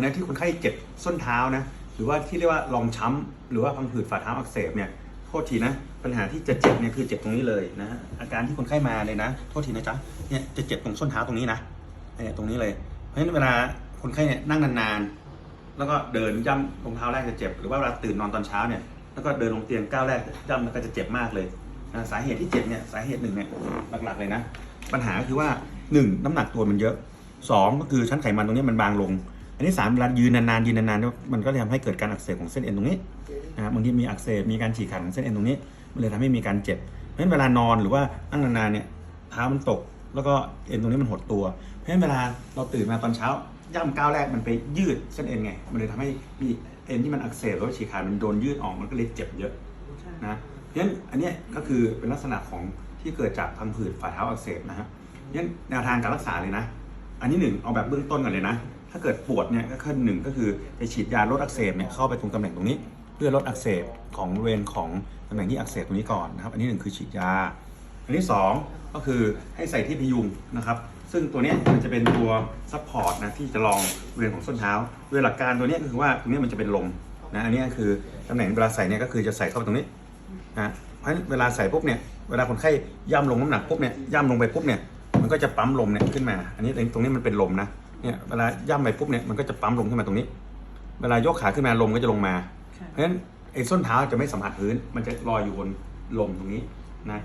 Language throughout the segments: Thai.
งนะที่คนไข้เจ็บส้นเท้านะหรือว่าที่เรียกว่าลองช้ำหรือว่าพังผืดฝ่าเท้าอักเสบเนี่ยโทษทีนะ ปัญหาที่จะเจ็บเนี่ยคือเจ็บตรงนี้เลยนะฮะอาการที่คนไข้มาเลยนะโทษทีนะจ๊ะเนี่ยจะเจ็บตรงส้นเท้าตรงนี้นะเนี่ยตรงนี้เลย เพราะฉะนั้นเวลาคนไข้เนี่ยนั่งนานๆ แล้วก็เดินย่ำรองเท้าแรกจะเจ็บ หรือว่าเวลาตื่นนอนตอนเช้าเนี่ยแล้วก็เดินลงเตียงก้าวแรกย่ำแล้วก็จะเจ็บมากเลยนะสาเหตุที่เจ็บเนี่ยสาเหตุหนึ่งเนี่ยหลักๆเลยนะ ปัญหาก็คือว่าหนึ่งน้ำหนักตัวมันเยอะสองก็คือชั้นไขมันตรงนี้มันบางลง อันที่สามเวลายืนนานๆยืนนานๆมันก็เลยทำให้เกิดการอักเสบของเส้นเอ็นตรงนี้นะครับบางทีมีอักเสบมีการฉีกขาดของเส้นเอ็นตรงนี้ มันเลยทำให้มีการเจ็บเพราะฉะนั้นเวลานอนหรือว่านั่งนานๆเนี่ยเท้ามันตก แล้วก็เอ็นตรงนี้มันหดตัว เพราะฉะนั้นเวลาเราตื่นมาตอนเช้าย่ำก้าวแรกมันไปยืดเส้นเอ็นไง มันเลยทำให้มีเอ็นที่มันอักเสบหรือว่าฉีกขาดมันโดนยืดออกมันก็เลยเจ็บเยอะนะเพราะฉะนั้นอันนี้ก็คือเป็นลักษณะของที่เกิดจากพังผืดฝ่าเท้าอักเสบนะฮะเพราะฉะนั้นแนวทางการรักษาเลยนะ อันที่หนึ่งเอาแบบเบื้องต้นก่อนเลยนะ ถ้าเกิดปวดเนี่ยก็ขั้นหนึ่งก็คือไปฉีดยาลดอักเสบเนี่ยเข้าไปตรงตำแหน่งตรงนี้ เพื่อลดอักเสบของบริเวณของตำแหน่งที่อักเสบตรงนี้ก่อนนะครับ อันที่หนึ่งคือฉีดยา อันที่สองก็คือให้ใส่ที่พยุงนะครับ ซึ่งตัวนี้มันจะเป็นตัวซัพพอร์ตนะที่จะรองบริเวณของส้นเท้าโดยหลักการตัวนี้ก็คือว่าตรงนี้มันจะเป็นลมนะอันนี้คือตำแหน่งเวลาใส่เนี่ยก็คือจะใส่เข้าไปตรงนี้นะเพราะฉะนั้นเวลาใส่ปุ๊บเนี่ยเวลาคนไข้ย่ำลงน้ำหนักปุ๊บเนี่ยย่ำลงไปปุ๊บเนี่ยมันก็จะปั๊มลมเนี่ยขึ้นมา อันนี้ตรงนี้มันเป็นลมนะ เนี่ยเวลาย่ำไปปุ๊บเนี่ยมันก็จะปั๊มลมขึ้นมาตรงนี้ เวลายกขาขึ้นมาลมก็จะลงมา เพราะฉะนั้นไอ้ส้นเท้าจะไม่สัมผัสพื้น มันจะลอยอยู่บนลมตรงนี้นะ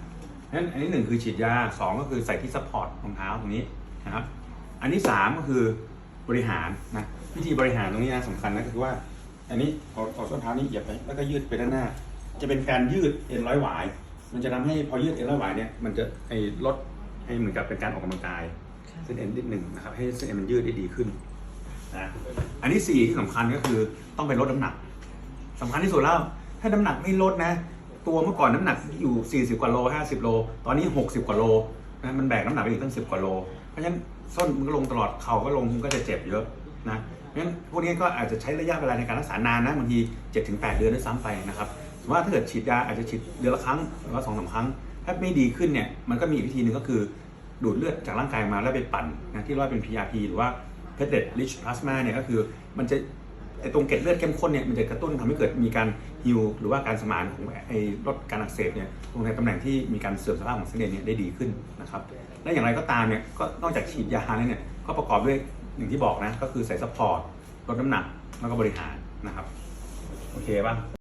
เพราะฉะนั้นอันนี้หนึ่งคือฉีดยาสองก็คือใส่ที่ซัพพอร์ตรองเท้าตรงนี้นะครับ อันที่สามก็คือบริหารนะวิธีบริหารตรงนี้นะสำคัญนะก็คือว่า อันนี้เอาเอาส้นเท้านี้เหยียบไปแล้วก็ยืดไปด้านหน้า จะเป็นการยืดเอ็นร้อยหวาย มันจะทำให้พอยืดเอ็นร้อยหวายเนี่ยมันจะไอ้ลดให้เหมือนกับเป็นการออกกำลังกาย เส้นเอ็นนิดหนึ่งนะครับให้เส้นเอ็นมันยืดได้ดีขึ้นนะอันที่สี่ที่สำคัญก็คือต้องไปลดน้ำหนักสำคัญที่สุดแล้วถ้าน้ำหนักไม่ลดนะ ตัวเมื่อก่อนน้ำหนักอยู่ 40 กว่าโล 50 โล ตอนนี้ 60 กว่าโลนะมันแบกน้ำหนักไปอีกตั้ง 10 กว่าโล เพราะฉะนั้นส้นมันก็ลงตลอดเข่าก็ลงมันก็จะเจ็บเยอะนะเพราะฉะนั้นพวกนี้ก็อาจจะใช้ระยะเวลาในการรักษานานนะบางที7-8 เดือนด้วยซ้ำไปนะครับสมมติว่าถ้าเกิดฉีดยาอาจจะฉีดเดือนละครั้งหรือว่าสองสามครั้ง ถ้าไม่ดีขึ้นเนี่ยมันก็มีอีกวิธีหนึ่งก็คือ ดูดเลือดจากร่างกายมาแล้วไปปั่นนะที่เรียกว่าเป็น PRP หรือว่า p l a t e t rich plasma เนี่ยก็คือมันจะไอตรงเกล็ดเลือดเข้มข้นเนี่ยมันจะกระตุ้นทำให้เกิดมีการฮิวหรือว่าการสมานของไอลดการอักเสบเนี่ยตรงในตำแหน่งที่มีการเสื่อมสภาพของเส้นเอ็นเนี่ยได้ดีขึ้นนะครับและอย่างไรก็ตามเนี่ยก็นอกจากฉีดยาแล้วเนี่ยก็ประกอบด้วยอย่างที่บอกนะก็คือใส่ซัพพอร์ตลดน้ำหนักแล้วก็บริหารนะครับโอเคป่ะ